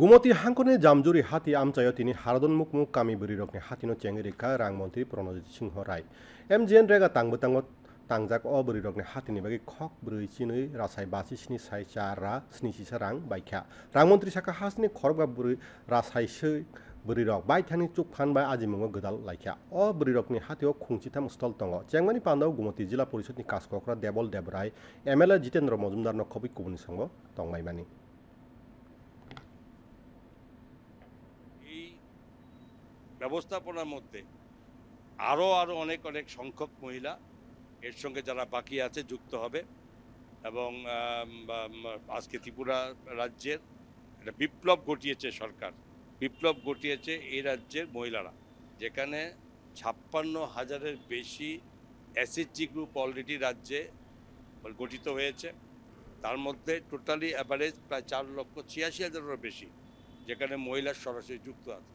গুমতি হাংকনে জামজুরি হাতি আমচায় তিনি হারদন মুখ মুখ কামি বরি রকনে হাতিনো চেঙ্গেরিকা রাংমন্ত্রী Pranajit Singha Roy. M G N REGA তাংবো তাঙ্গ তাংজাক অ বরি রকনে হাতিনি বাকি খক ব্রৈ চিনুই রাসাই বাসি স্নি সাই চার রা স্নি সিসা রাং বাইখ্যা। রাংমন্ত্রী সাকা হাসনি খরবা বুরি রাসাই সৈ বরি রক বাই থানি চুক ফান বাই আজিমুঙ্গ গদাল লাইখ্যা। অ বরি রকনি হাতিও খুংচিথাম স্থল দङ চেংমানি পান্দাও গুমতি জিলা পরিষদনি কাসককরা Debal Debroy M L A Jitendra Majumdar নখবি কুবুনি সঙ্গ তংমাইমানি এই ব্যবস্থাপনার মধ্যে আরও আরও অনেক অনেক সংখ্যক মহিলা এর সঙ্গে যারা বাকি আছে যুক্ত হবে এবং আজকে ত্রিপুরা রাজ্যের একটা বিপ্লব ঘটিয়েছে সরকার। বিপ্লব ঘটিয়েছে এই রাজ্যের মহিলারা, যেখানে ছাপ্পান্ন হাজারের বেশি এসএসজি গ্রুপ অলরেডি রাজ্যে গঠিত হয়েছে। তার মধ্যে টোটালি অ্যাভারেজ প্রায় চার লক্ষ ছিয়াশি হাজারেরও বেশি, যেখানে মহিলা সরাসরি যুক্ত আছে।